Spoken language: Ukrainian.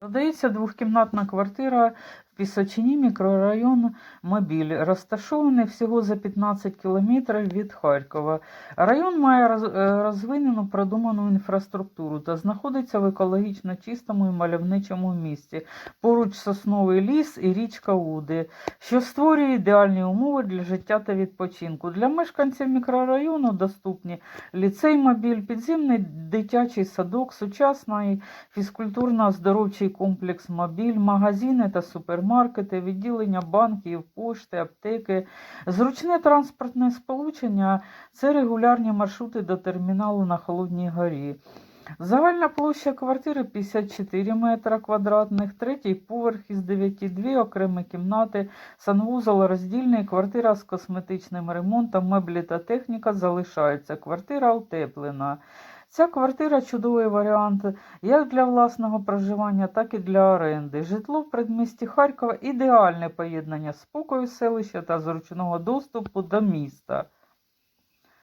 Продається двохкімнатна квартира Пісочині, мікрорайон Мобіль, розташований всього за 15 кілометрів від Харкова. Район має е, розвинену продуману інфраструктуру та знаходиться в екологічно чистому і мальовничому місті. Поруч сосновий ліс і річка Уди, що створює ідеальні умови для життя та відпочинку. Для мешканців мікрорайону доступні ліцей Мобіль, підземний дитячий садок, сучасний фізкультурно-оздоровчий комплекс Мобіль, магазини та супермаркети, відділення банків, пошти, аптеки, зручне транспортне сполучення це регулярні маршрути до терміналу на Холодній горі. Загальна площа квартири 54 метра квадратних, третій поверх із 9, дві окремі кімнати, санвузол роздільний, квартира з косметичним ремонтом, меблі та техніка залишаються. Квартира утеплена. Ця квартира чудовий варіант як для власного проживання, так і для оренди. Житло в предмісті Харкова ідеальне поєднання спокою селища та зручного доступу до міста.